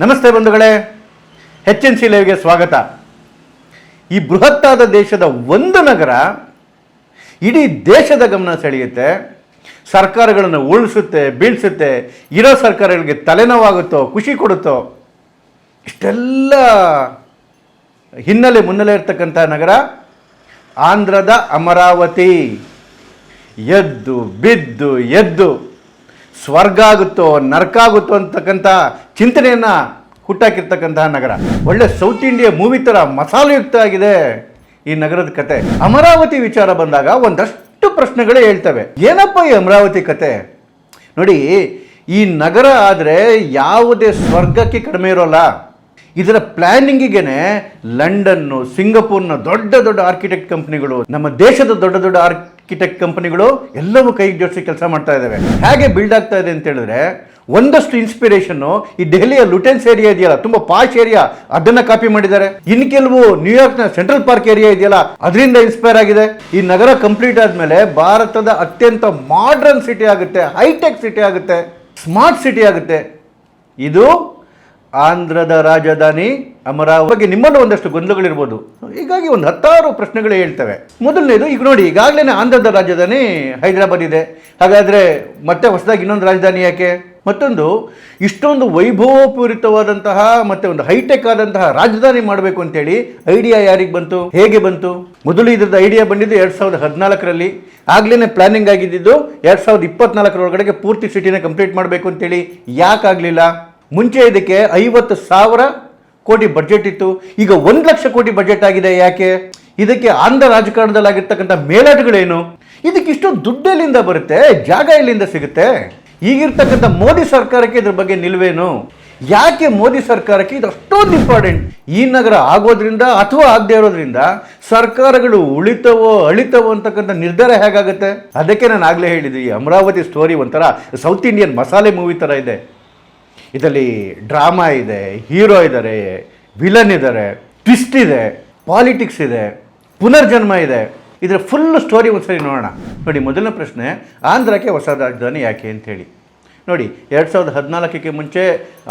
ನಮಸ್ತೆ ಬಂಧುಗಳೇ H N C ಲೈವ್ಗೆ ಸ್ವಾಗತ. ಈ ಬೃಹತ್ತಾದ ದೇಶದ ಒಂದು ನಗರ ಇಡೀ ದೇಶದ ಗಮನ ಸೆಳೆಯುತ್ತೆ. ಸರ್ಕಾರಗಳನ್ನು ಉಳಿಸುತ್ತೆ ಬೀಳಿಸುತ್ತೆ. ಇರೋ ಸರ್ಕಾರಗಳಿಗೆ ತಲೆನೋವಾಗುತ್ತೋ, ಖುಷಿ ಕೊಡುತ್ತೋ, ಇಷ್ಟೆಲ್ಲ ಹಿನ್ನೆಲೆ ಮುನ್ನೆಲೆ ಇರ್ತಕ್ಕಂಥ ನಗರ ಆಂಧ್ರದ ಅಮರಾವತಿ. ಎದ್ದು, ಬಿದ್ದು, ಎದ್ದು. ಸ್ವರ್ಗ ಆಗುತ್ತೋ, ನರ್ಕ ಆಗುತ್ತೋ ಅಂತಕ್ಕಂಥ ಚಿಂತನೆಯನ್ನು ಹುಟ್ಟಾಕಿರ್ತಕ್ಕಂತಹ ನಗರ. ಒಳ್ಳೆ ಸೌತ್ ಇಂಡಿಯಾ ಮೂವಿ ಥರ ಮಸಾಲೆಯುಕ್ತ ಆಗಿದೆ ಈ ನಗರದ ಕತೆ. ಅಮರಾವತಿ ವಿಚಾರ ಬಂದಾಗ ಒಂದಷ್ಟು ಪ್ರಶ್ನೆಗಳೇ ಹೇಳ್ತವೆ. ಏನಪ್ಪ ಈ ಅಮರಾವತಿ ಕತೆ? ನೋಡಿ, ಈ ನಗರ ಆದರೆ ಯಾವುದೇ ಸ್ವರ್ಗಕ್ಕೆ ಕಡಿಮೆ ಇರೋಲ್ಲ. ಇದರ ಪ್ಲಾನಿಂಗಿಗೆನೆ ಲಂಡನ್ನು, ಸಿಂಗಪೂರ್ನ ದೊಡ್ಡ ದೊಡ್ಡ ಆರ್ಕಿಟೆಕ್ಟ್ ಕಂಪ್ನಿಗಳು ನಮ್ಮ ದೇಶದ ದೊಡ್ಡ ದೊಡ್ಡ ಆರ್ಕಿಟೆಕ್ಟ್ ಕಂಪನಿಗಳು ಎಲ್ಲವೂ ಕೈ ಜೋಡಿಸಿ ಕೆಲಸ ಮಾಡ್ತಾ ಇದ್ದಾವೆ ಹೇಗೆ ಬಿಲ್ಡ್ ಆಗ್ತಾ ಇದೆ ಅಂತ ಹೇಳಿದ್ರೆ, ಒಂದಷ್ಟು ಇನ್ಸ್ಪಿರೇಷನ್ನು ಈ ದೆಹಲಿಯ ಲುಟೆನ್ಸ್ ಏರಿಯಾ ಇದೆಯಲ್ಲ, ತುಂಬಾ ಪಾಶ್ ಏರಿಯಾ ಅದನ್ನ ಕಾಪಿ ಮಾಡಿದ್ದಾರೆ. ಇನ್ನು ಕೆಲವು ನ್ಯೂಯಾರ್ಕ್ನ ಸೆಂಟ್ರಲ್ ಪಾರ್ಕ್ ಏರಿಯಾ ಇದೆಯಲ್ಲ, ಅದರಿಂದ ಇನ್ಸ್ಪೈರ್ ಆಗಿದೆ. ಈ ನಗರ ಕಂಪ್ಲೀಟ್ ಆದಮೇಲೆ ಭಾರತದ ಅತ್ಯಂತ ಮಾಡರ್ನ್ ಸಿಟಿ ಆಗುತ್ತೆ ಹೈಟೆಕ್ ಸಿಟಿ ಆಗುತ್ತೆ ಸ್ಮಾರ್ಟ್ ಸಿಟಿ ಆಗುತ್ತೆ. ಇದು ಆಂಧ್ರದ ರಾಜಧಾನಿ ಅಮರಾವತಿ. ಬಗ್ಗೆ ನಿಮ್ಮಲ್ಲೂ ಒಂದಷ್ಟು ಗೊಂದಲಗಳಿರ್ಬೋದು. ಹೀಗಾಗಿ ಒಂದು ಹತ್ತಾರು ಪ್ರಶ್ನೆಗಳು ಹೇಳ್ತವೆ. ಮೊದಲನೇದು, ಈಗ ನೋಡಿ, ಈಗಾಗಲೇ ಆಂಧ್ರದ ರಾಜಧಾನಿ ಹೈದರಾಬಾದ್ ಇದೆ. ಹಾಗಾದರೆ ಮತ್ತೆ ಹೊಸದಾಗಿ ಇನ್ನೊಂದು ರಾಜಧಾನಿ ಯಾಕೆ? ಮತ್ತೊಂದು, ಇಷ್ಟೊಂದು ವೈಭವಪೂರಿತವಾದಂತಹ ಮತ್ತೆ ಒಂದು ಹೈಟೆಕ್ ಆದಂತಹ ರಾಜಧಾನಿ ಮಾಡಬೇಕು ಅಂತೇಳಿ ಐಡಿಯಾ ಯಾರಿಗೆ ಬಂತು? ಹೇಗೆ ಬಂತು? ಮೊದಲು ಇದ್ರದ್ದು ಐಡಿಯಾ ಬಂದಿದ್ದು ಎರಡು ಸಾವಿರದ ಹದಿನಾಲ್ಕರಲ್ಲಿ. ಆಗ್ಲೇ ಪ್ಲಾನಿಂಗ್ ಆಗಿದ್ದು, ಎರಡು ಸಾವಿರದ ಇಪ್ಪತ್ನಾಲ್ಕರೊಳಗಡೆಗೆ ಪೂರ್ತಿ ಸಿಟಿನ ಕಂಪ್ಲೀಟ್ ಮಾಡಬೇಕು ಅಂತೇಳಿ ಯಾಕಾಗಲಿಲ್ಲ? ಮುಂಚೆ ಇದಕ್ಕೆ ಐವತ್ತು ಸಾವಿರ ಕೋಟಿ ಬಜೆಟ್ ಇತ್ತು. ಈಗ ಒಂದು ಲಕ್ಷ ಕೋಟಿ ಬಜೆಟ್ ಆಗಿದೆ ಯಾಕೆ? ಇದಕ್ಕೆ ಆಂಧ್ರ ರಾಜಕಾರಣದಲ್ಲಿ ಆಗಿರ್ತಕ್ಕಂಥ ಮೇಲಾಟಗಳೇನು? ಇದಕ್ಕೆ ಇಷ್ಟೊಂದು ದುಡ್ಡು ಎಲ್ಲಿಂದ ಬರುತ್ತೆ? ಜಾಗ ಎಲ್ಲಿಂದ ಸಿಗುತ್ತೆ? ಈಗಿರ್ತಕ್ಕಂಥ ಮೋದಿ ಸರ್ಕಾರಕ್ಕೆ ಇದ್ರ ಬಗ್ಗೆ ನಿಲುವೇನು? ಯಾಕೆ ಮೋದಿ ಸರ್ಕಾರಕ್ಕೆ ಇದು ಅಷ್ಟೊಂದು ಇಂಪಾರ್ಟೆಂಟ್ ಈ ನಗರ ಆಗೋದ್ರಿಂದ ಅಥವಾ ಆಗದೆ ಇರೋದ್ರಿಂದ ಸರ್ಕಾರಗಳು ಉಳಿತವೋ ಅಳಿತವೋ ಅಂತಕ್ಕಂಥ ನಿರ್ಧಾರ ಹೇಗಾಗುತ್ತೆ? ಅದಕ್ಕೆ ನಾನು ಆಗಲೇ ಹೇಳಿದ್ವಿ ಅಮರಾವತಿ ಸ್ಟೋರಿ ಒಂಥರ ಸೌತ್ ಇಂಡಿಯನ್ ಮಸಾಲೆ ಮೂವಿ ಥರ ಇದೆ. ಇದರಲ್ಲಿ ಡ್ರಾಮಾ ಇದೆ, ಹೀರೋ ಇದ್ದಾರೆ ವಿಲನ್ ಇದ್ದಾರೆ ಟ್ವಿಸ್ಟ್ ಇದೆ, ಪಾಲಿಟಿಕ್ಸ್ ಇದೆ, ಪುನರ್ಜನ್ಮ ಇದೆ. ಇದರ ಫುಲ್ ಸ್ಟೋರಿ ಒಂದ್ಸರಿ ನೋಡೋಣ. ನೋಡಿ, ಮೊದಲನೇ ಪ್ರಶ್ನೆ, ಆಂಧ್ರಕ್ಕೆ ಹೊಸ ರಾಜಧಾನಿ ಯಾಕೆ ಅಂತೇಳಿ ನೋಡಿ, ಎರಡು ಸಾವಿರದ ಹದಿನಾಲ್ಕಕ್ಕೆ ಮುಂಚೆ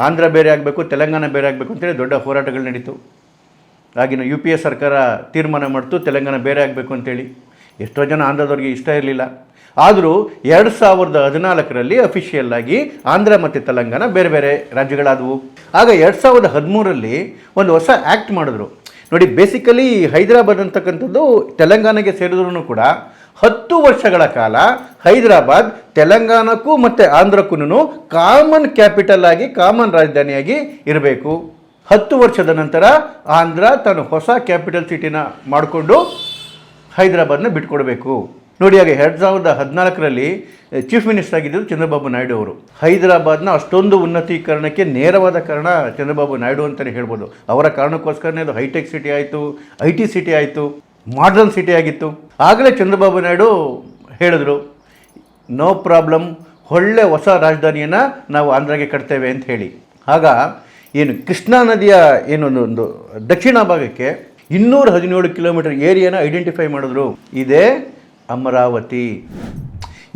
ಆಂಧ್ರ ಬೇರೆ ಆಗಬೇಕು, ತೆಲಂಗಾಣ ಬೇರೆ ಆಗಬೇಕು ಅಂತೇಳಿ ದೊಡ್ಡ ಹೋರಾಟಗಳು ನಡೀತು. ಆಗಿನ ಯು ಪಿ ಎ ಸರ್ಕಾರ ತೀರ್ಮಾನ ಮಾಡ್ತು, ತೆಲಂಗಾಣ ಬೇರೆ ಆಗಬೇಕು ಅಂತೇಳಿ ಎಷ್ಟೋ ಜನ ಆಂಧ್ರದವ್ರಿಗೆ ಇಷ್ಟ ಇರಲಿಲ್ಲ. ಆದರೂ ಎರಡು ಸಾವಿರದ ಹದಿನಾಲ್ಕರಲ್ಲಿ ಅಫಿಷಿಯಲ್ ಆಗಿ ಆಂಧ್ರ ಮತ್ತು ತೆಲಂಗಾಣ ಬೇರೆ ಬೇರೆ ರಾಜ್ಯಗಳಾದವು. ಆಗ ಎರಡು ಸಾವಿರದ ಹದಿಮೂರರಲ್ಲಿ ಒಂದು ಹೊಸ ಆ್ಯಕ್ಟ್ ಮಾಡಿದ್ರು. ನೋಡಿ ಬೇಸಿಕಲಿ ಹೈದರಾಬಾದ್ ಅಂತಕ್ಕಂಥದ್ದು ತೆಲಂಗಾಣಗೆ ಸೇರಿದ್ರು ಕೂಡ ಹತ್ತು ವರ್ಷಗಳ ಕಾಲ ಹೈದರಾಬಾದ್ ತೆಲಂಗಾಣಕ್ಕೂ ಮತ್ತು ಆಂಧ್ರಕ್ಕೂ ಕಾಮನ್ ಕ್ಯಾಪಿಟಲ್ ಆಗಿ ಕಾಮನ್ ರಾಜಧಾನಿಯಾಗಿ ಇರಬೇಕು. ಹತ್ತು ವರ್ಷದ ನಂತರ ಆಂಧ್ರ ತನ್ನ ಹೊಸ ಕ್ಯಾಪಿಟಲ್ ಸಿಟಿನ ಮಾಡಿಕೊಂಡು ಹೈದರಾಬಾದ್ನ ಬಿಟ್ಕೊಡ್ಬೇಕು. ನೋಡಿ ಹಾಗೆ ಎರಡು ಸಾವಿರದ ಹದಿನಾಲ್ಕರಲ್ಲಿ ಚೀಫ್ ಮಿನಿಸ್ಟರ್ ಆಗಿದ್ದರು ಚಂದ್ರಬಾಬು ನಾಯ್ಡು ಅವರು. ಹೈದರಾಬಾದ್ನ ಅಷ್ಟೊಂದು ಉನ್ನತೀಕರಣಕ್ಕೆ ನೇರವಾದ ಕಾರಣ ಚಂದ್ರಬಾಬು ನಾಯ್ಡು ಅಂತಲೇ ಹೇಳ್ಬೋದು. ಅವರ ಕಾರಣಕ್ಕೋಸ್ಕರನೇ ಅದು ಹೈಟೆಕ್ ಸಿಟಿ ಆಯಿತು, ಐ ಟಿ ಸಿಟಿ ಆಯಿತು, ಮಾಡರ್ನ್ ಸಿಟಿ ಆಗಿತ್ತು. ಆಗಲೇ ಚಂದ್ರಬಾಬು ನಾಯ್ಡು ಹೇಳಿದ್ರು, ನೋ ಪ್ರಾಬ್ಲಮ್, ಒಳ್ಳೆ ಹೊಸ ರಾಜಧಾನಿಯನ್ನು ನಾವು ಆಂಧ್ರಗೆ ಕಟ್ತೇವೆ ಅಂತ ಹೇಳಿ. ಆಗ ಏನು ಕೃಷ್ಣಾ ನದಿಯ ಏನೊಂದು ಒಂದು ದಕ್ಷಿಣ ಭಾಗಕ್ಕೆ ಇನ್ನೂರ ಹದಿನೇಳು ಕಿಲೋಮೀಟರ್ ಏರಿಯಾನ ಐಡೆಂಟಿಫೈ ಮಾಡಿದ್ರು. ಇದೇ ಅಮರಾವತಿ.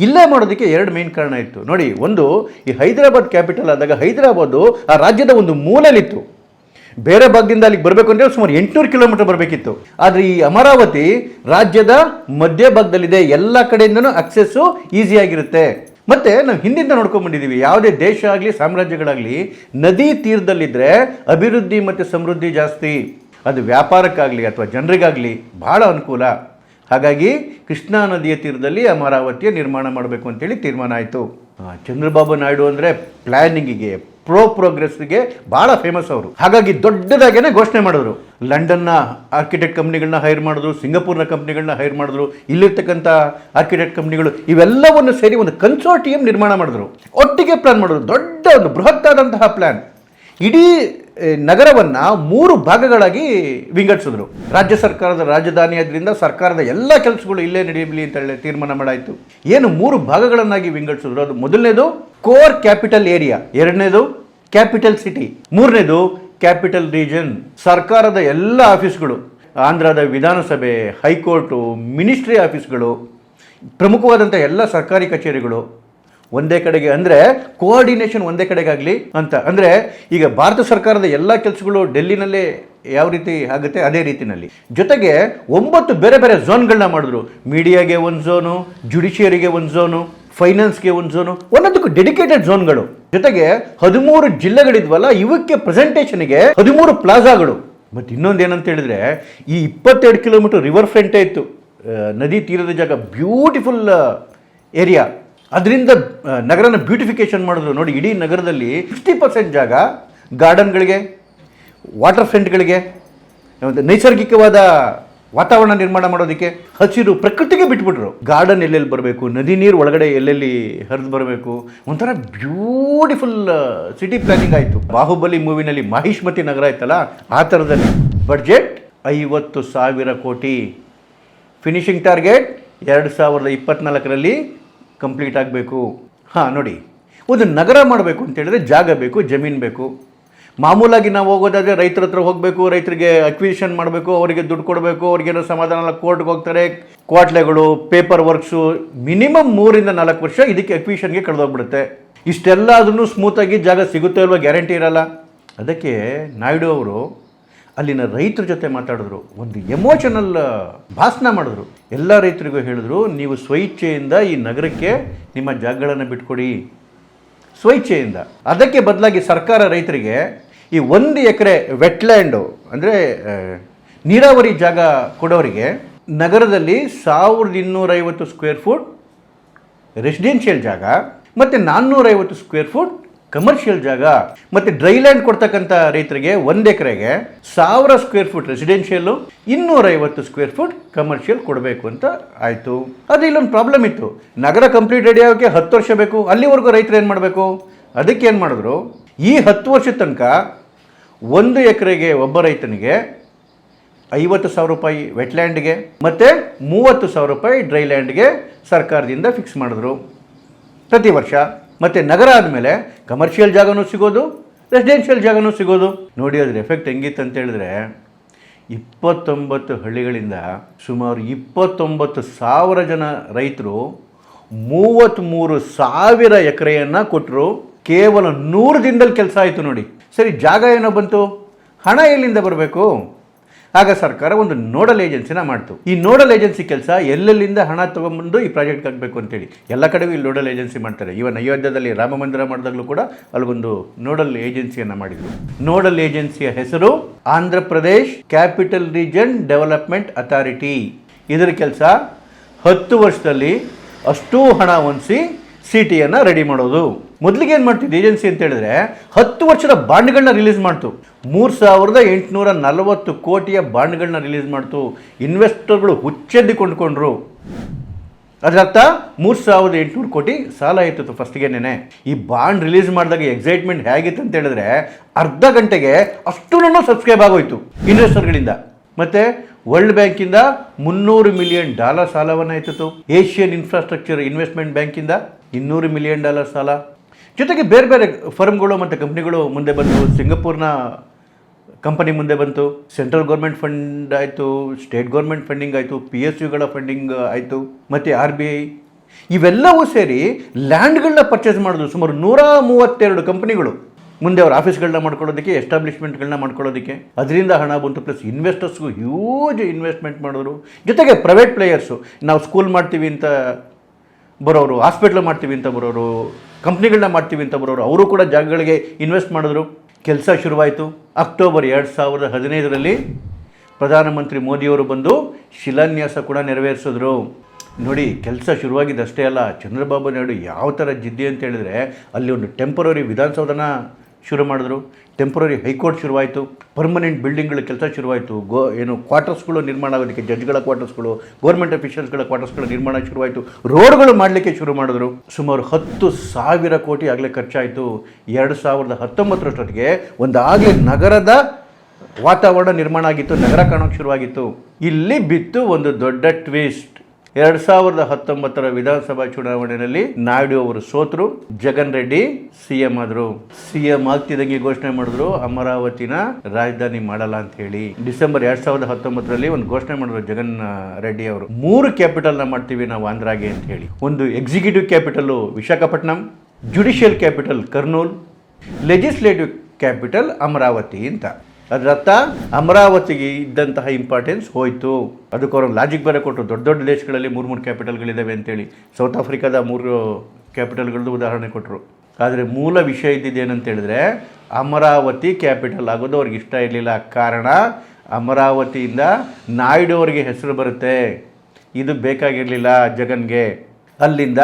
ಇಲ್ಲೇ ಮಾಡೋದಕ್ಕೆ ಎರಡು ಮೇನ್ ಕಾರಣ ಇತ್ತು. ನೋಡಿ, ಒಂದು, ಈ ಹೈದರಾಬಾದ್ ಕ್ಯಾಪಿಟಲ್ ಆದಾಗ ಹೈದರಾಬಾದು ಆ ರಾಜ್ಯದ ಒಂದು ಮೂಲೆಯಲ್ಲಿತ್ತು ಬೇರೆ ಭಾಗದಿಂದ ಅಲ್ಲಿಗೆ ಬರಬೇಕು ಅಂದರೆ ಸುಮಾರು ಎಂಟುನೂರು ಕಿಲೋಮೀಟರ್ ಬರಬೇಕಿತ್ತು. ಆದರೆ ಈ ಅಮರಾವತಿ ರಾಜ್ಯದ ಮಧ್ಯಭಾಗದಲ್ಲಿದೆ ಎಲ್ಲ ಕಡೆಯಿಂದನೂ ಅಕ್ಸೆಸ್ಸು ಈಸಿಯಾಗಿರುತ್ತೆ ಮತ್ತು ನಾವು ಹಿಂದಿಂದ ನೋಡ್ಕೊಂಡ್ಬಂದಿದ್ದೀವಿ. ಯಾವುದೇ ದೇಶ ಆಗಲಿ, ಸಾಮ್ರಾಜ್ಯಗಳಾಗಲಿ, ನದಿ ತೀರದಲ್ಲಿದ್ದರೆ ಅಭಿವೃದ್ಧಿ ಮತ್ತು ಸಮೃದ್ಧಿ ಜಾಸ್ತಿ. ಅದು ವ್ಯಾಪಾರಕ್ಕಾಗಲಿ ಅಥವಾ ಜನರಿಗಾಗಲಿ ಭಾಳ ಅನುಕೂಲ. ಹಾಗಾಗಿ ಕೃಷ್ಣಾ ನದಿಯ ತೀರದಲ್ಲಿ ಅಮರಾವತಿಯ ನಿರ್ಮಾಣ ಮಾಡಬೇಕು ಅಂತೇಳಿ ತೀರ್ಮಾನ ಆಯಿತು. ಚಂದ್ರಬಾಬು ನಾಯ್ಡು ಅಂದರೆ ಪ್ಲ್ಯಾನಿಂಗಿಗೆ ಪ್ರೋ ಪ್ರೋಗ್ರೆಸ್ಗೆ ಭಾಳ ಫೇಮಸ್ ಅವರು. ಹಾಗಾಗಿ ದೊಡ್ಡದಾಗೇನೆ ಘೋಷಣೆ ಮಾಡಿದ್ರು. ಲಂಡನ್ನ ಆರ್ಕಿಟೆಕ್ಟ್ ಕಂಪ್ನಿಗಳನ್ನ ಹೈರ್ ಮಾಡಿದ್ರು, ಸಿಂಗಪೂರ್ನ ಕಂಪ್ನಿಗಳನ್ನ ಹೈರ್ ಮಾಡಿದ್ರು, ಇಲ್ಲಿರ್ತಕ್ಕಂಥ ಆರ್ಕಿಟೆಕ್ಟ್ ಕಂಪ್ನಿಗಳು ಇವೆಲ್ಲವನ್ನು ಸೇರಿ ಒಂದು ಕನ್ಸೋರ್ಟಿಯಂ ನಿರ್ಮಾಣ ಮಾಡಿದ್ರು. ಒಟ್ಟಿಗೆ ಪ್ಲಾನ್ ಮಾಡಿದ್ರು. ದೊಡ್ಡ ಒಂದು ಬೃಹತ್ತಾದಂತಹ ಪ್ಲ್ಯಾನ್ ಇಡೀ ನಗರವನ್ನ ಮೂರು ಭಾಗಗಳಾಗಿ ವಿಂಗಡಿಸಿದ್ರು. ರಾಜ್ಯ ಸರ್ಕಾರದ ರಾಜಧಾನಿಯಾದ್ರಿಂದ ಸರ್ಕಾರದ ಎಲ್ಲ ಕೆಲಸಗಳು ಇಲ್ಲೇ ನಡೆಯಲಿ ಅಂತ ಹೇಳಿ ತೀರ್ಮಾನ ಮಾಡಾಯಿತು. ಏನು ಮೂರು ಭಾಗಗಳನ್ನಾಗಿ ವಿಂಗಡಿಸಿದ್ರು. ಅದು ಮೊದಲನೇದು ಕೋರ್ ಕ್ಯಾಪಿಟಲ್ ಏರಿಯಾ, ಎರಡನೇದು ಕ್ಯಾಪಿಟಲ್ ಸಿಟಿ, ಮೂರನೇದು ಕ್ಯಾಪಿಟಲ್ ರೀಜನ್. ಸರ್ಕಾರದ ಎಲ್ಲ ಆಫೀಸ್ಗಳು, ಆಂಧ್ರದ ವಿಧಾನಸಭೆ, ಹೈಕೋರ್ಟು, ಮಿನಿಸ್ಟ್ರಿ ಆಫೀಸ್ಗಳು, ಪ್ರಮುಖವಾದಂಥ ಎಲ್ಲ ಸರ್ಕಾರಿ ಕಚೇರಿಗಳು ಒಂದೇ ಕಡೆಗೆ ಅಂದರೆ ಕೋಆರ್ಡಿನೇಷನ್ ಒಂದೇ ಕಡೆಗಾಗಲಿ ಅಂತ. ಅಂದರೆ ಈಗ ಭಾರತ ಸರ್ಕಾರದ ಎಲ್ಲ ಕೆಲಸಗಳು ಡೆಲ್ಲಿನಲ್ಲೇ ಯಾವ ರೀತಿ ಆಗುತ್ತೆ? ಅದೇ ರೀತಿನಲ್ಲಿ. ಜೊತೆಗೆ ಒಂಬತ್ತು ಬೇರೆ ಬೇರೆ ಝೋನ್ಗಳನ್ನ ಮಾಡಿದ್ರು. ಮೀಡಿಯಾಗೆ ಒಂದು ಝೋನು, ಜುಡಿಷಿಯರಿಗೆ ಒಂದು ಝೋನು, ಫೈನಾನ್ಸ್ಗೆ ಒಂದು ಝೋನು, ಒಂದೊಂದಕ್ಕೂ ಡೆಡಿಕೇಟೆಡ್ ಝೋನ್ಗಳು. ಜೊತೆಗೆ ಹದಿಮೂರು ಜಿಲ್ಲೆಗಳಿದ್ವಲ್ಲ, ಇವಕ್ಕೆ ಪ್ರೆಸೆಂಟೇಷನ್ಗೆ ಹದಿಮೂರು ಪ್ಲಾಜಾಗಳು. ಮತ್ತು ಇನ್ನೊಂದು ಏನಂತ ಹೇಳಿದ್ರೆ, ಈ ಇಪ್ಪತ್ತೆರಡು ಕಿಲೋಮೀಟರ್ ರಿವರ್ ಫ್ರಂಟೇ ಇತ್ತು ನದಿ ತೀರದ ಜಾಗ ಬ್ಯೂಟಿಫುಲ್ ಏರಿಯಾ ಅದರಿಂದ ನಗರನ ಬ್ಯೂಟಿಫಿಕೇಶನ್ ಮಾಡಿದ್ರು ನೋಡಿ, ಇಡೀ ನಗರದಲ್ಲಿ ಫಿಫ್ಟಿ ಪರ್ಸೆಂಟ್ ಜಾಗ ಗಾರ್ಡನ್ಗಳಿಗೆ ವಾಟರ್ ಫ್ರಂಟ್ಗಳಿಗೆ ಒಂದು ನೈಸರ್ಗಿಕವಾದ ವಾತಾವರಣ ನಿರ್ಮಾಣ ಮಾಡೋದಕ್ಕೆ ಹಸಿರು ಪ್ರಕೃತಿಗೆ ಬಿಟ್ಬಿಟ್ರು. ಗಾರ್ಡನ್ ಎಲ್ಲೆಲ್ಲಿ ಬರಬೇಕು, ನದಿ ನೀರು ಒಳಗಡೆ ಎಲ್ಲೆಲ್ಲಿ ಹರಿದು ಬರಬೇಕು, ಒಂಥರ ಬ್ಯೂಟಿಫುಲ್ ಸಿಟಿ ಪ್ಲಾನಿಂಗ್ ಆಯಿತು. ಬಾಹುಬಲಿ ಮೂವಿನಲ್ಲಿ ಮಹಿಷ್ಮತಿ ನಗರ ಆಯ್ತಲ್ಲ, ಆ ಥರದಲ್ಲಿ. ಬಡ್ಜೆಟ್ ಐವತ್ತು ಸಾವಿರ ಕೋಟಿ. ಫಿನಿಶಿಂಗ್ ಟಾರ್ಗೆಟ್ ಎರಡು ಸಾವಿರದ ಇಪ್ಪತ್ನಾಲ್ಕರಲ್ಲಿ ಕಂಪ್ಲೀಟ್ ಆಗಬೇಕು. ಹಾಂ, ನೋಡಿ. ಒಂದು ನಗರ ಮಾಡಬೇಕು ಅಂತ ಹೇಳಿದ್ರೆ ಜಾಗ ಬೇಕು, ಜಮೀನು ಬೇಕು. ಮಾಮೂಲಾಗಿ ನಾವು ಹೋಗೋದಾದ್ರೆ ರೈತರ ಹತ್ರ ಹೋಗಬೇಕು, ರೈತರಿಗೆ ಅಕ್ವಿಸಿಷನ್ ಮಾಡಬೇಕು, ಅವರಿಗೆ ದುಡ್ಡು ಕೊಡಬೇಕು ಅವ್ರಿಗೇನೋ ಸಮಾಧಾನ ಎಲ್ಲ ಕೋರ್ಟ್ಗೆ ಹೋಗ್ತಾರೆ. ಕ್ವಾಟ್ಲೆಗಳು ಪೇಪರ್ ವರ್ಕ್ಸು ಮಿನಿಮಮ್ ಮೂರಿಂದ ನಾಲ್ಕು ವರ್ಷ ಇದಕ್ಕೆ ಅಕ್ವಿಷನ್ಗೆ ಕಳೆದೋಗ್ಬಿಡುತ್ತೆ. ಇಷ್ಟೆಲ್ಲ ಅದನ್ನು ಸ್ಮೂತಾಗಿ ಜಾಗ ಸಿಗುತ್ತೆ ಅಲ್ವಾ ಗ್ಯಾರಂಟಿ ಇರಲ್ಲ. ಅದಕ್ಕೆ ನಾಯ್ಡು ಅವರು ಅಲ್ಲಿನ ರೈತರ ಜೊತೆ ಮಾತಾಡಿದ್ರು. ಒಂದು ಎಮೋಷನಲ್ ಭಾಷಣ ಮಾಡಿದ್ರು. ಎಲ್ಲ ರೈತರಿಗೂ ಹೇಳಿದ್ರು, ನೀವು ಸ್ವಇಚ್ಛೆಯಿಂದ ಈ ನಗರಕ್ಕೆ ನಿಮ್ಮ ಜಾಗಗಳನ್ನು ಬಿಟ್ಕೊಡಿ. ಸ್ವಇಚ್ಛೆಯಿಂದ. ಅದಕ್ಕೆ ಬದಲಾಗಿ ಸರ್ಕಾರ ರೈತರಿಗೆ ಈ ಒಂದು ಎಕರೆ ವೆಟ್ಲ್ಯಾಂಡು ಅಂದರೆ ನೀರಾವರಿ ಜಾಗ ಕೊಡೋರಿಗೆ ನಗರದಲ್ಲಿ ಸಾವಿರದ ಇನ್ನೂರೈವತ್ತು ಸ್ಕ್ವೇರ್ ಫುಟ್ ರೆಸಿಡೆನ್ಷಿಯಲ್ ಜಾಗ, ಮತ್ತು ನಾನ್ನೂರೈವತ್ತು ಸ್ಕ್ವೇರ್ ಫುಟ್ ಕಮರ್ಷಿಯಲ್ ಜಾಗ, ಮತ್ತು ಡ್ರೈಲ್ಯಾಂಡ್ ಕೊಡ್ತಕ್ಕಂಥ ರೈತರಿಗೆ ಒಂದು ಎಕರೆಗೆ ಸಾವಿರ ಸ್ಕ್ವೇರ್ ಫುಟ್ ರೆಸಿಡೆನ್ಷಿಯಲ್ಲು ಇನ್ನೂರೈವತ್ತು ಸ್ಕ್ವೇರ್ ಫುಟ್ ಕಮರ್ಷಿಯಲ್ ಕೊಡಬೇಕು ಅಂತ ಆಯಿತು. ಅದು ಇಲ್ಲೊಂದು ಪ್ರಾಬ್ಲಮ್ ಇತ್ತು. ನಗರ ಕಂಪ್ಲೀಟ್ ರೆಡಿ ಆಗೋಕ್ಕೆ ಹತ್ತು ವರ್ಷ ಬೇಕು. ಅಲ್ಲಿವರೆಗೂ ರೈತರು ಏನು ಮಾಡಬೇಕು? ಅದಕ್ಕೆ ಏನು ಮಾಡಿದ್ರು? ಈ ಹತ್ತು ವರ್ಷದ ತನಕ ಒಂದು ಎಕರೆಗೆ ಒಬ್ಬ ರೈತನಿಗೆ ಐವತ್ತು ಸಾವಿರ ರೂಪಾಯಿ ವೆಟ್ಲ್ಯಾಂಡ್ಗೆ ಮತ್ತು ಮೂವತ್ತು ಸಾವಿರ ರೂಪಾಯಿ ಡ್ರೈಲ್ಯಾಂಡ್ಗೆ ಸರ್ಕಾರದಿಂದ ಫಿಕ್ಸ್ ಮಾಡಿದ್ರು. ಪ್ರತಿ ವರ್ಷ. ಮತ್ತು ನಗರ ಆದಮೇಲೆ ಕಮರ್ಷಿಯಲ್ ಜಾಗನೂ ಸಿಗೋದು ರೆಸಿಡೆನ್ಷಿಯಲ್ ಜಾಗನೂ ಸಿಗೋದು. ನೋಡಿ ಅದ್ರ ಎಫೆಕ್ಟ್ ಹೆಂಗಿತ್ತು ಅಂತ ಹೇಳಿದ್ರೆ, ಇಪ್ಪತ್ತೊಂಬತ್ತು ಹಳ್ಳಿಗಳಿಂದ ಸುಮಾರು ಇಪ್ಪತ್ತೊಂಬತ್ತು ಸಾವಿರ ಜನ ರೈತರು ಮೂವತ್ತ್ಮೂರು ಸಾವಿರ ಎಕರೆಯನ್ನು ಕೊಟ್ಟರು ಕೇವಲ ನೂರು ದಿನದಲ್ಲಿ ಕೆಲಸ ಆಯಿತು ನೋಡಿ. ಸರಿ, ಜಾಗ ಏನೋ ಬಂತು. ಹಣ ಎಲ್ಲಿಂದ ಬರಬೇಕು? ಆಗ ಸರ್ಕಾರ ಒಂದು ನೋಡಲ್ ಏಜೆನ್ಸಿನ ಮಾಡ್ತು. ಈ ನೋಡಲ್ ಏಜೆನ್ಸಿ ಕೆಲಸ ಎಲ್ಲೆಲ್ಲಿಂದ ಹಣ ತಗೊಂಬಂದು ಈ ಪ್ರಾಜೆಕ್ಟ್ ಆಗಬೇಕು ಅಂತೇಳಿ. ಎಲ್ಲ ಕಡೆಗೂ ಇಲ್ಲಿ ನೋಡಲ್ ಏಜೆನ್ಸಿ ಮಾಡ್ತಾರೆ. ಇವನ್ ಅಯೋಧ್ಯದಲ್ಲಿ ರಾಮ ಮಂದಿರ ಮಾಡಿದಾಗಲೂ ಕೂಡ ಅಲ್ಲಿಗೊಂದು ನೋಡಲ್ ಏಜೆನ್ಸಿಯನ್ನು ಮಾಡಿದರು. ನೋಡಲ್ ಏಜೆನ್ಸಿಯ ಹೆಸರು Andhra Pradesh capital region development authority. ಇದರ ಕೆಲಸ ಹತ್ತು ವರ್ಷದಲ್ಲಿ ಅಷ್ಟೂ ಹಣ ಹೊಂದಿಸಿ ಸಿ ಟಿಯನ್ನು ರೆಡಿ ಮಾಡೋದು. ಮೊದಲಿಗೆ ಏನು ಮಾಡ್ತಿದ್ದು ಏಜೆನ್ಸಿ ಅಂತ ಹೇಳಿದ್ರೆ ಹತ್ತು ವರ್ಷದ ಬಾಂಡ್ಗಳನ್ನ ರಿಲೀಸ್ ಮಾಡ್ತು. ಮೂರು ಸಾವಿರದ ಎಂಟುನೂರ ನಲವತ್ತು ಕೋಟಿಯ ಬಾಂಡ್ಗಳನ್ನ ರಿಲೀಸ್ ಮಾಡ್ತು. ಇನ್ವೆಸ್ಟರ್ಗಳು ಹುಚ್ಚೆದ್ದು ಕೊಂಡ್ಕೊಂಡ್ರು ಅದರರ್ಥ ಮೂರು ಸಾವಿರದ ಎಂಟುನೂರು ಕೋಟಿ ಸಾಲ ಇತ್ತು ನೆನೆ ಈ ಬಾಂಡ್ ರಿಲೀಸ್ ಮಾಡಿದಾಗ ಎಕ್ಸೈಟ್ಮೆಂಟ್ ಹೇಗಿತ್ತು ಅಂತ ಹೇಳಿದ್ರೆ ಅರ್ಧ ಗಂಟೆಗೆ ಅಷ್ಟು ಸಬ್ಸ್ಕ್ರೈಬ್ ಆಗೋಯ್ತು ಇನ್ವೆಸ್ಟರ್ಗಳಿಂದ. ಮತ್ತೆ ವರ್ಲ್ಡ್ ಬ್ಯಾಂಕಿಂದ ಮುನ್ನೂರು ಮಿಲಿಯನ್ ಡಾಲರ್ ಸಾಲವನ್ನು ಎತ್ತಿತು ಏಷ್ಯನ್ ಇನ್ಫ್ರಾಸ್ಟ್ರಕ್ಚರ್ ಇನ್ವೆಸ್ಟ್ಮೆಂಟ್ ಬ್ಯಾಂಕಿಂದ ಇನ್ನೂರು ಮಿಲಿಯನ್ ಡಾಲರ್ ಸಾಲ. ಜೊತೆಗೆ ಬೇರೆ ಬೇರೆ ಫರ್ಮ್ಗಳು ಮತ್ತು ಕಂಪ್ನಿಗಳು ಮುಂದೆ ಬಂದು ಸಿಂಗಪೂರ್ನ ಕಂಪನಿ ಮುಂದೆ ಬಂತು ಸೆಂಟ್ರಲ್ ಗೌರ್ಮೆಂಟ್ ಫಂಡ್ ಆಯಿತು ಸ್ಟೇಟ್ ಗೌರ್ಮೆಂಟ್ ಫಂಡಿಂಗ್ ಆಯಿತು ಪಿ ಎಸ್ ಯುಗಳ ಫಂಡಿಂಗ್ ಆಯಿತು, ಮತ್ತು ಆರ್ ಬಿ ಐ ಇವೆಲ್ಲವೂ ಸೇರಿ ಲ್ಯಾಂಡ್ಗಳನ್ನ ಪರ್ಚೇಸ್ ಮಾಡಿದ್ರು ಸುಮಾರು ನೂರ ಮೂವತ್ತೆರಡು ಕಂಪನಿಗಳು. ಮುಂದೆ ಅವ್ರ ಆಫೀಸ್ಗಳನ್ನ ಮಾಡ್ಕೊಳ್ಳೋದಕ್ಕೆ ಎಸ್ಟಾಬ್ಲಿಷ್ಮೆಂಟ್ಗಳನ್ನ ಮಾಡ್ಕೊಳ್ಳೋದಕ್ಕೆ. ಅದರಿಂದ ಹಣ ಬಂತು ಪ್ಲಸ್ ಇನ್ವೆಸ್ಟರ್ಸ್ಗೂ ಹ್ಯೂಜ್ ಇನ್ವೆಸ್ಟ್ಮೆಂಟ್ ಮಾಡಿದ್ರು. ಜೊತೆಗೆ ಪ್ರೈವೇಟ್ ಪ್ಲೇಯರ್ಸು ನಾವು ಸ್ಕೂಲ್ ಮಾಡ್ತೀವಿ ಅಂತ ಬರೋರು ಹಾಸ್ಪಿಟ್ಲ್ ಮಾಡ್ತೀವಿ ಅಂತ ಬರೋರು ಕಂಪ್ನಿಗಳನ್ನ ಮಾಡ್ತೀವಿ ಅಂತ ಬರೋರು, ಅವರು ಕೂಡ ಜಾಗಗಳಿಗೆ ಇನ್ವೆಸ್ಟ್ ಮಾಡಿದ್ರು. ಕೆಲಸ ಶುರುವಾಯಿತು. ಅಕ್ಟೋಬರ್ ಎರಡು ಸಾವಿರದ ಹದಿನೈದರಲ್ಲಿ ಪ್ರಧಾನಮಂತ್ರಿ ಮೋದಿಯವರು ಬಂದು ಶಿಲಾನ್ಯಾಸ ಕೂಡ ನೆರವೇರಿಸಿದ್ರು. ನೋಡಿ, ಕೆಲಸ ಶುರುವಾಗಿದ್ದಷ್ಟೇ ಅಲ್ಲ, ಚಂದ್ರಬಾಬು ನಾಯ್ಡು ಯಾವ ಥರ ಜಿದ್ದಿ ಅಂತ ಹೇಳಿದರೆ ಅಲ್ಲಿ ಒಂದು ಟೆಂಪರರಿ ವಿಧಾನಸೌಧನ ಶುರು ಮಾಡಿದ್ರು. ಟೆಂಪ್ರರಿ ಹೈಕೋರ್ಟ್ ಶುರುವಾಯಿತು ಪರ್ಮನೆಂಟ್ ಬಿಲ್ಡಿಂಗ್ಗಳ ಕೆಲಸ ಶುರುವಾಯಿತು, ಗೋ, ಏನು ಕ್ವಾರ್ಟರ್ಸ್ಗಳು ನಿರ್ಮಾಣ ಆಗೋದಕ್ಕೆ ಜಡ್ಜ್ಗಳ ಕ್ವಾರ್ಟರ್ಸ್ಗಳು ಗೌರ್ಮೆಂಟ್ ಅಫಿಷಿಯಲ್ಸ್ಗಳ ಕ್ವಾರ್ಟರ್ಸ್ಗಳ ನಿರ್ಮಾಣ ಶುರುವಾಯಿತು ರೋಡ್ಗಳು ಮಾಡಲಿಕ್ಕೆ ಶುರು ಮಾಡಿದ್ರು. ಸುಮಾರು ಹತ್ತು ಸಾವಿರ ಕೋಟಿ ಆಗಲೇ ಖರ್ಚಾಯಿತು. ಎರಡು ಸಾವಿರದ ಹತ್ತೊಂಬತ್ತರಷ್ಟೊತ್ತಿಗೆ ಒಂದು ಆಗಲೇ ನಗರದ ವಾತಾವರಣ ನಿರ್ಮಾಣ ಆಗಿತ್ತು, ನಗರ ಕಾಣೋಕ್ಕೆ ಶುರುವಾಗಿತ್ತು. ಇಲ್ಲಿ ಬಿತ್ತು ಒಂದು ದೊಡ್ಡ ಟ್ವಿಸ್ಟ್ ಎರಡ್ ಸಾವಿರದ ಹತ್ತೊಂಬತ್ತರ ವಿಧಾನಸಭಾ ಚುನಾವಣೆಯಲ್ಲಿ ನಾಯ್ಡು ಅವರು ಸೋತರು, ಜಗನ್ ರೆಡ್ಡಿ ಸಿಎಂ ಆದ್ರು. ಸಿಎಂ ಆಗ್ತಿದಂಗೆ ಘೋಷಣೆ ಮಾಡಿದ್ರು, ಅಮರಾವತಿನ ರಾಜಧಾನಿ ಮಾಡಲ್ಲ ಅಂತ ಹೇಳಿ. ಡಿಸೆಂಬರ್ ಎರಡ್ ಸಾವಿರದ ಹತ್ತೊಂಬತ್ತರಲ್ಲಿ ಒಂದು ಘೋಷಣೆ ಮಾಡಿದ್ರು ಜಗನ್ ರೆಡ್ಡಿ ಅವರು. ಮೂರು ಕ್ಯಾಪಿಟಲ್ನ ಮಾಡ್ತೀವಿ ನಾವು ಆಂಧ್ರಾಗೆ ಅಂತ ಹೇಳಿ. ಒಂದು executive capital Visakhapatnam, judicial capital Kurnool, legislative capital Amaravati ಅಂತ. ಅದರರ್ಥ ಅಮರಾವತಿಗೆ ಇದ್ದಂತಹ ಇಂಪಾರ್ಟೆನ್ಸ್ ಹೋಯಿತು. ಅದಕ್ಕೆ ಅವರು ಲಾಜಿಕ್ ಬೇರೆ ಕೊಟ್ಟರು ದೊಡ್ಡ ದೊಡ್ಡ ದೇಶಗಳಲ್ಲಿ ಮೂರು ಮೂರು ಕ್ಯಾಪಿಟಲ್ಗಳಿದ್ದಾವೆ ಅಂತೇಳಿ. ಸೌತ್ ಆಫ್ರಿಕಾದ ಮೂರು ಕ್ಯಾಪಿಟಲ್ಗಳದ್ದು ಉದಾಹರಣೆ ಕೊಟ್ಟರು ಆದರೆ ಮೂಲ ವಿಷಯ ಇದ್ದಿದ್ದು ಏನಂತೇಳಿದ್ರೆ ಅಮರಾವತಿ ಕ್ಯಾಪಿಟಲ್ ಆಗೋದು ಅವ್ರಿಗೆ ಇಷ್ಟ ಇರಲಿಲ್ಲ. ಕಾರಣ, ಅಮರಾವತಿಯಿಂದ ನಾಯ್ಡು ಅವರಿಗೆ ಹೆಸರು ಬರುತ್ತೆ. ಇದು ಬೇಕಾಗಿರಲಿಲ್ಲ ಜಗನ್ಗೆ. ಅಲ್ಲಿಂದ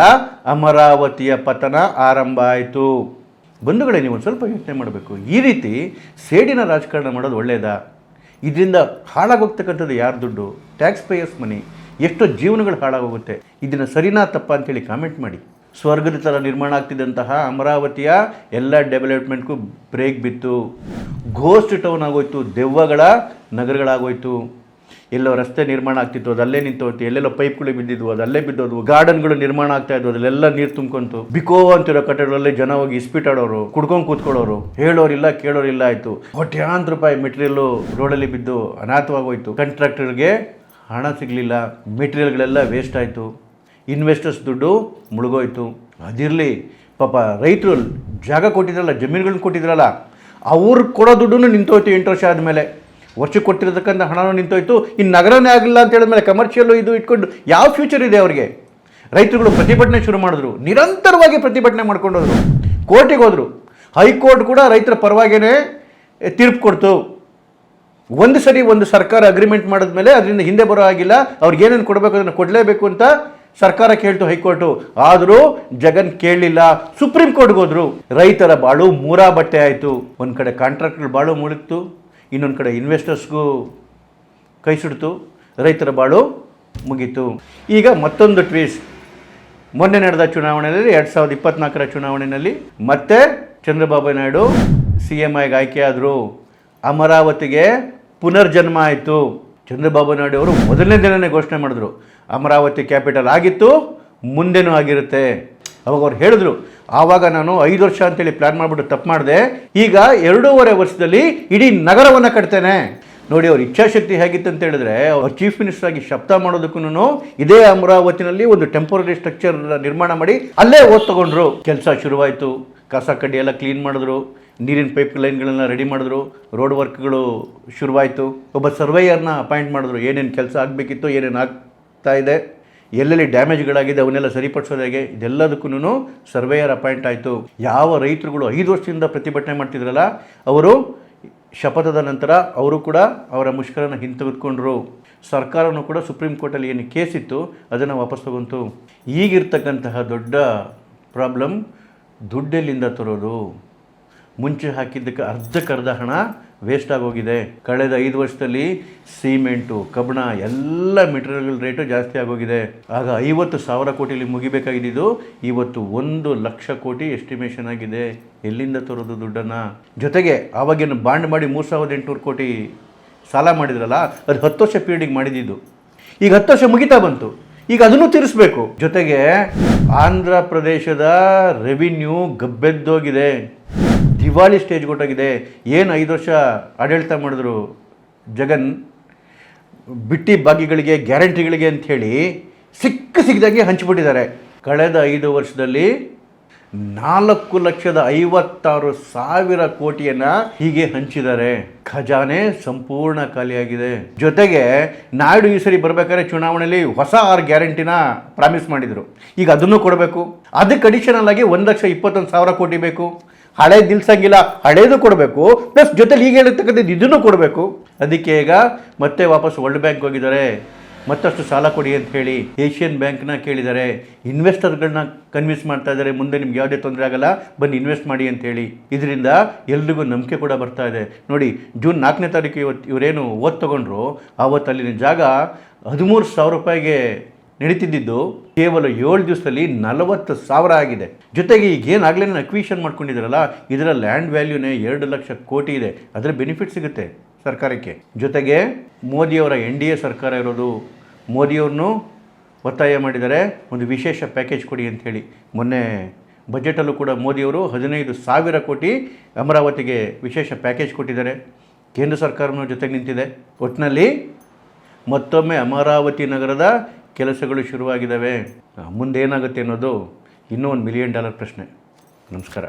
ಅಮರಾವತಿಯ ಪತನ ಆರಂಭ ಆಯಿತು. ಬಂಧುಗಳೇ, ನೀವು ಸ್ವಲ್ಪ ಯೋಚನೆ ಮಾಡಬೇಕು. ಈ ರೀತಿ ಸೇಡಿನ ರಾಜಕಾರಣ ಮಾಡೋದು ಒಳ್ಳೆಯದಾ ಇದರಿಂದ ಹಾಳಾಗೋಗ್ತಕ್ಕಂಥದ್ದು ಯಾರು ದುಡ್ಡು? Tax payers money. ಎಷ್ಟೋ ಜೀವನಗಳು ಹಾಳಾಗೋಗುತ್ತೆ. ಇದನ್ನು ಸರಿನಾ ತಪ್ಪ ಅಂತೇಳಿ ಕಾಮೆಂಟ್ ಮಾಡಿ. ಸ್ವರ್ಗದ ಥರ ನಿರ್ಮಾಣ ಆಗ್ತಿದ್ದಂತಹ ಅಮರಾವತಿಯ ಎಲ್ಲ ಡೆವಲಪ್ಮೆಂಟ್ಗೂ ಬ್ರೇಕ್ ಬಿತ್ತು. ಘೋಸ್ಟ್ ಟೌನ್ ಆಗೋಯ್ತು, ದೆವ್ವಗಳ ನಗರಗಳಾಗೋಯ್ತು. ಎಲ್ಲೋ ರಸ್ತೆ ನಿರ್ಮಾಣ ಆಗ್ತಿತ್ತು, ಅದಲ್ಲೇ ಅಲ್ಲೇ ನಿಂತೋಯ್ತು ಎಲ್ಲೆಲ್ಲೋ ಪೈಪ್ಗಳು ಬಿದ್ದಿದ್ವು, ಅದಲ್ಲೇ ಬಿದ್ದೋದು ಗಾರ್ಡನ್ಗಳು ನಿರ್ಮಾಣ ಆಗ್ತಾ ಇದ್ವು ಅದಲ್ಲೆಲ್ಲ ನೀರು ತುಂಬ್ಕೊಂತು. ಬಿಕೋ ಅಂತಿರೋ ಕಟ್ಟಡಗಳಲ್ಲಿ ಜನ ಹೋಗಿ ಇಸ್ಪಿಟಾಡೋರು, ಕುಡ್ಕೊಂಡು ಕೂತ್ಕೊಳ್ಳೋರು, ಹೇಳೋರಿಲ್ಲ, ಕೇಳೋರಿಲ್ಲ ಆಯಿತು. ಕೋಟ್ಯಾಂತರ ರೂಪಾಯಿ ಮೆಟೀರಿಯಲ್ಲು ರೋಡಲ್ಲಿ ಬಿದ್ದು ಅನಾಥವಾಗೋಯ್ತು. ಕಾಂಟ್ರಾಕ್ಟರ್ಗೆ ಹಣ ಸಿಗಲಿಲ್ಲ ಮೆಟೀರಿಯಲ್ಗಳೆಲ್ಲ ವೇಸ್ಟ್ ಆಯಿತು. ಇನ್ವೆಸ್ಟರ್ಸ್ ದುಡ್ಡು ಮುಳುಗೋಯ್ತು. ಅದಿರಲಿ, ಪಾಪ ರೈತರು ಜಾಗ ಕೊಟ್ಟಿದ್ರಲ್ಲ, ಜಮೀನುಗಳನ್ನ ಕೊಟ್ಟಿದ್ರಲ್ಲ, ಅವ್ರು ಕೊಡೋ ದುಡ್ಡು ನಿಂತೋಯ್ತು ಎಂಟು ವರ್ಷ ಆದಮೇಲೆ. ವರ್ಷಕ್ಕೆ ಕೊಟ್ಟಿರತಕ್ಕಂಥ ಹಣನೂ ನಿಂತೋಯ್ತು. ಇನ್ನು ನಗರನೇ ಆಗಲಿಲ್ಲ ಅಂತ ಹೇಳಿದ್ಮೇಲೆ ಕಮರ್ಷಿಯಲ್ಲು ಇದು ಇಟ್ಕೊಂಡು ಯಾವ ಫ್ಯೂಚರ್ ಇದೆ ಅವರಿಗೆ? ರೈತರುಗಳು ಪ್ರತಿಭಟನೆ ಶುರು ಮಾಡಿದ್ರು. ನಿರಂತರವಾಗಿ ಪ್ರತಿಭಟನೆ ಮಾಡ್ಕೊಂಡೋದ್ರು. ಕೋರ್ಟಿಗೆ ಹೋದರು. ಹೈಕೋರ್ಟ್ ಕೂಡ ರೈತರ ಪರವಾಗೇನೆ ತೀರ್ಪು ಕೊಡ್ತು. ಒಂದು ಸರಿ ಒಂದು ಸರ್ಕಾರ ಅಗ್ರಿಮೆಂಟ್ ಮಾಡಿದ್ಮೇಲೆ ಅದರಿಂದ ಹಿಂದೆ ಬರೋ ಆಗಿಲ್ಲ ಅವ್ರಿಗೆ ಏನೇನು ಕೊಡಬೇಕು ಅದನ್ನು ಕೊಡಲೇಬೇಕು ಅಂತ ಸರ್ಕಾರ ಕೇಳ್ತು ಹೈಕೋರ್ಟು. ಆದರೂ ಜಗನ್ ಕೇಳಲಿಲ್ಲ. ಸುಪ್ರೀಂ ಕೋರ್ಟ್ಗೆ ಹೋದ್ರು. ರೈತರ ಬಾಳು ಮೂರಾ ಬಟ್ಟೆ ಆಯಿತು. ಒಂದು ಕಡೆ ಕಾಂಟ್ರಾಕ್ಟ್ಗಳ ಬಾಳು ಮುಳುಗ್ತು. ಇನ್ನೊಂದು ಕಡೆ ಇನ್ವೆಸ್ಟರ್ಸ್ಗೂ ಕೈ ಸುಡ್ತು, ರೈತರ ಬಾಳು ಮುಗೀತು. ಈಗ ಮತ್ತೊಂದು ಟ್ವೀಸ್ಟ್ ಮೊನ್ನೆ ನಡೆದ ಚುನಾವಣೆಯಲ್ಲಿ ಎರಡು ಸಾವಿರದ ಇಪ್ಪತ್ನಾಲ್ಕರ ಚುನಾವಣೆಯಲ್ಲಿ ಮತ್ತೆ ಚಂದ್ರಬಾಬು ನಾಯ್ಡು ಸಿ ಎಂ ಐಗೆ ಆಯ್ಕೆಯಾದರು ಅಮರಾವತಿಗೆ ಪುನರ್ಜನ್ಮ ಆಯಿತು. ಚಂದ್ರಬಾಬು ನಾಯ್ಡು ಅವರು ಮೊದಲನೇ ದಿನನೇ ಘೋಷಣೆ ಮಾಡಿದ್ರು. ಅಮರಾವತಿ ಕ್ಯಾಪಿಟಲ್ ಆಗಿತ್ತು, ಮುಂದೆನೂ ಆಗಿರುತ್ತೆ. ಅವಾಗ ಅವ್ರು ಹೇಳಿದ್ರು ಆವಾಗ ನಾನು ಐದು ವರ್ಷ ಅಂತೇಳಿ ಪ್ಲ್ಯಾನ್ ಮಾಡಿಬಿಟ್ಟು ತಪ್ಪು ಮಾಡಿದೆ. ಈಗ ಎರಡೂವರೆ ವರ್ಷದಲ್ಲಿ ಇಡೀ ನಗರವನ್ನು ಕಟ್ತೇನೆ. ನೋಡಿ, ಅವ್ರ ಇಚ್ಛಾಶಕ್ತಿ ಹೇಗಿತ್ತು ಅಂತ ಹೇಳಿದ್ರೆ, ಅವ್ರು ಚೀಫ್ ಮಿನಿಸ್ಟರ್ ಆಗಿ ಶಬ್ದ ಮಾಡೋದಕ್ಕೂ ಇದೇ ಅಮರಾವತಿನಲ್ಲಿ ಒಂದು ಟೆಂಪರರಿ ಸ್ಟ್ರಕ್ಚರ್ ನಿರ್ಮಾಣ ಮಾಡಿ ಅಲ್ಲೇ ಓದ್ ತಗೊಂಡ್ರು. ಕೆಲಸ ಶುರುವಾಯಿತು. ಕಸ ಕಡ್ಡಿ ಎಲ್ಲ ಕ್ಲೀನ್ ಮಾಡಿದ್ರು. ನೀರಿನ ಪೈಪ್ ಲೈನ್ಗಳನ್ನ ರೆಡಿ ಮಾಡಿದ್ರು. ರೋಡ್ ವರ್ಕ್ಗಳು ಶುರುವಾಯಿತು. ಒಬ್ಬ ಸರ್ವೇಯರ್ನ ಅಪಾಯಿಂಟ್ ಮಾಡಿದ್ರು. ಏನೇನು ಕೆಲಸ ಆಗಬೇಕಿತ್ತು, ಏನೇನು ಆಗ್ತಾ ಇದೆ. ಎಲ್ಲೆಲ್ಲಿ ಡ್ಯಾಮೇಜ್ಗಳಾಗಿದೆ ಅವನ್ನೆಲ್ಲ ಸರಿಪಡಿಸೋದು ಹೇಗೆ ಇದೆಲ್ಲದಕ್ಕೂ ಸರ್ವೇಯರ್ ಅಪಾಯಿಂಟ್ ಆಯಿತು. ಯಾವ ರೈತರುಗಳು ಐದು ವರ್ಷದಿಂದ ಪ್ರತಿಭಟನೆ ಮಾಡ್ತಿದ್ರಲ್ಲ, ಅವರು ಶಪಥದ ನಂತರ ಅವರು ಕೂಡ ಅವರ ಮುಷ್ಕರನ ಹಿಂತೆಗೆದುಕೊಂಡ್ರು. ಸರ್ಕಾರನೂ ಕೂಡ ಸುಪ್ರೀಂ ಕೋರ್ಟಲ್ಲಿ ಏನು ಕೇಸ್ ಇತ್ತು, ಅದನ್ನು ವಾಪಸ್ ತಗೊಂತು. ಈಗಿರ್ತಕ್ಕಂತಹ ದೊಡ್ಡ ಪ್ರಾಬ್ಲಮ್ ದುಡ್ಡೆಲ್ಲಿಂದ ತರೋದು. ಮುಂಚೆ ಹಾಕಿದ್ದಕ್ಕೆ ಅರ್ಧಕ್ಕರ್ಧ ಹಣ ವೇಸ್ಟ್ ಆಗೋಗಿದೆ. ಕಳೆದ ಐದು ವರ್ಷದಲ್ಲಿ ಸಿಮೆಂಟು, ಕಬ್ಬಣ ಎಲ್ಲ ಮೆಟೀರಿಯಲ್ ರೇಟು ಜಾಸ್ತಿ ಆಗೋಗಿದೆ. ಆಗ ಐವತ್ತು ಸಾವಿರ ಕೋಟಿಲಿ ಮುಗಿಬೇಕಾಗಿದ್ದು ಇವತ್ತು ಒಂದು ಲಕ್ಷ ಕೋಟಿ ಎಸ್ಟಿಮೇಷನ್ ಆಗಿದೆ. ಎಲ್ಲಿಂದ ತರೋದು ದುಡ್ಡನ್ನು? ಜೊತೆಗೆ ಆವಾಗೇನು ಬಾಂಡ್ ಮಾಡಿ ಮೂರು ಸಾವಿರದ ಎಂಟುನೂರು ಕೋಟಿ ಸಾಲ ಮಾಡಿದ್ರಲ್ಲ, ಅದು ಹತ್ತು ವರ್ಷ ಪೀರಿಯಡಿಗೆ ಮಾಡಿದ್ದು. ಈಗ ಹತ್ತು ವರ್ಷ ಮುಗಿತಾ ಬಂತು. ಈಗ ಅದನ್ನು ತೀರಿಸ್ಬೇಕು. ಜೊತೆಗೆ ಆಂಧ್ರ ಪ್ರದೇಶದ ರೆವಿನ್ಯೂ ಗಬ್ಬೆದ್ದೋಗಿದೆ. ದಿವಾಳಿ ಸ್ಟೇಜ್ ಕೊಟ್ಟಾಗಿದೆ. ಏನು ಐದು ವರ್ಷ ಆಡಳಿತ ಮಾಡಿದ್ರು ಜಗನ್? ಬಿಟ್ಟಿ ಬಾಗಿಗಳಿಗೆ ಗ್ಯಾರಂಟಿಗಳಿಗೆ ಅಂಥೇಳಿ ಸಿಕ್ಕ ಸಿಕ್ಕದಾಗೆ ಹಂಚಿಬಿಟ್ಟಿದ್ದಾರೆ. ಕಳೆದ ಐದು ವರ್ಷದಲ್ಲಿ ನಾಲ್ಕು ಲಕ್ಷದ ಐವತ್ತಾರು ಸಾವಿರ ಕೋಟಿಯನ್ನು ಹೀಗೆ ಹಂಚಿದ್ದಾರೆ. ಖಜಾನೆ ಸಂಪೂರ್ಣ ಖಾಲಿಯಾಗಿದೆ. ಜೊತೆಗೆ ನಾಯ್ಡು ಈ ಸರಿ ಬರಬೇಕಾದ್ರೆ ಚುನಾವಣೆಯಲ್ಲಿ ಹೊಸ ಆರು ಗ್ಯಾರಂಟಿನ ಪ್ರಾಮಿಸ್ ಮಾಡಿದರು. ಈಗ ಅದನ್ನು ಕೊಡಬೇಕು. ಅದಕ್ಕೆ ಅಡಿಷನಲ್ ಆಗಿ ಒಂದು ಲಕ್ಷ ಇಪ್ಪತ್ತೊಂದು ಸಾವಿರ ಕೋಟಿ ಬೇಕು. ಹಳೇದು ನಿಲ್ಸಂಗಿಲ್ಲ ಹಳೇದು ಕೊಡಬೇಕು ಪ್ಲಸ್ ಜೊತೆಲಿ ಈಗ ಹೇಳಿರ್ತಕ್ಕಂಥದ್ದು ಇದನ್ನು ಕೊಡಬೇಕು. ಅದಕ್ಕೆ ಈಗ ಮತ್ತೆ ವಾಪಸ್ ವರ್ಲ್ಡ್ ಬ್ಯಾಂಕ್ ಹೋಗಿದ್ದಾರೆ. ಮತ್ತಷ್ಟು ಸಾಲ ಕೊಡಿ ಅಂತ ಹೇಳಿ ಏಷ್ಯನ್ ಬ್ಯಾಂಕ್ನ ಕೇಳಿದ್ದಾರೆ. ಇನ್ವೆಸ್ಟರ್ಗಳನ್ನ ಕನ್ವಿನ್ಸ್ ಮಾಡ್ತಾ ಇದ್ದಾರೆ. ಮುಂದೆ ನಿಮ್ಗೆ ಯಾವುದೇ ತೊಂದರೆ ಆಗಲ್ಲ. ಬನ್ನಿ ಇನ್ವೆಸ್ಟ್ ಮಾಡಿ ಅಂತ ಹೇಳಿ. ಇದರಿಂದ ಎಲ್ರಿಗೂ ನಂಬಿಕೆ ಕೂಡ ಬರ್ತಾ ಇದೆ. ನೋಡಿ ಜೂನ್ ನಾಲ್ಕನೇ ತಾರೀಕು ಇವತ್ತು ಇವರೇನು ಓದ್ ತಗೊಂಡ್ರು ಆವತ್ತು ಅಲ್ಲಿನ ಜಾಗ ಹದಿಮೂರು ಸಾವಿರ ರೂಪಾಯಿಗೆ ನಡೀತಿದ್ದು ಕೇವಲ ಏಳು ದಿವಸದಲ್ಲಿ ನಲವತ್ತು ಸಾವಿರ ಆಗಿದೆ. ಜೊತೆಗೆ ಈಗೇನಾಗಲೇ ಅಕ್ವಿಷನ್ ಮಾಡ್ಕೊಂಡಿದ್ರಲ್ಲ ಇದರ ಲ್ಯಾಂಡ್ ವ್ಯಾಲ್ಯೂನೇ ಎರಡು ಲಕ್ಷ ಕೋಟಿ ಇದೆ. ಅದರ ಬೆನಿಫಿಟ್ ಸಿಗುತ್ತೆ ಸರ್ಕಾರಕ್ಕೆ. ಜೊತೆಗೆ ಮೋದಿಯವರ ಎನ್ ಡಿ ಎ ಸರ್ಕಾರ ಇರೋದು, ಮೋದಿಯವ್ರನ್ನೂ ಒತ್ತಾಯ ಮಾಡಿದರೆ ಒಂದು ವಿಶೇಷ ಪ್ಯಾಕೇಜ್ ಕೊಡಿ ಅಂಥೇಳಿ. ಮೊನ್ನೆ ಬಜೆಟಲ್ಲೂ ಕೂಡ ಮೋದಿಯವರು ಹದಿನೈದು ಸಾವಿರ ಕೋಟಿ ಅಮರಾವತಿಗೆ ವಿಶೇಷ ಪ್ಯಾಕೇಜ್ ಕೊಟ್ಟಿದ್ದಾರೆ. ಕೇಂದ್ರ ಸರ್ಕಾರನೂ ಜೊತೆಗೆ ನಿಂತಿದೆ. ಒಟ್ಟಿನಲ್ಲಿ ಮತ್ತೊಮ್ಮೆ ಅಮರಾವತಿ ನಗರದ ಕೆಲಸಗಳು ಶುರುವಾಗಿದ್ದಾವೆ ಮುಂದೇನಾಗುತ್ತೆ ಅನ್ನೋದು ಇನ್ನೂ ಒಂದು ಮಿಲಿಯನ್ ಡಾಲರ್ ಪ್ರಶ್ನೆ. ನಮಸ್ಕಾರ.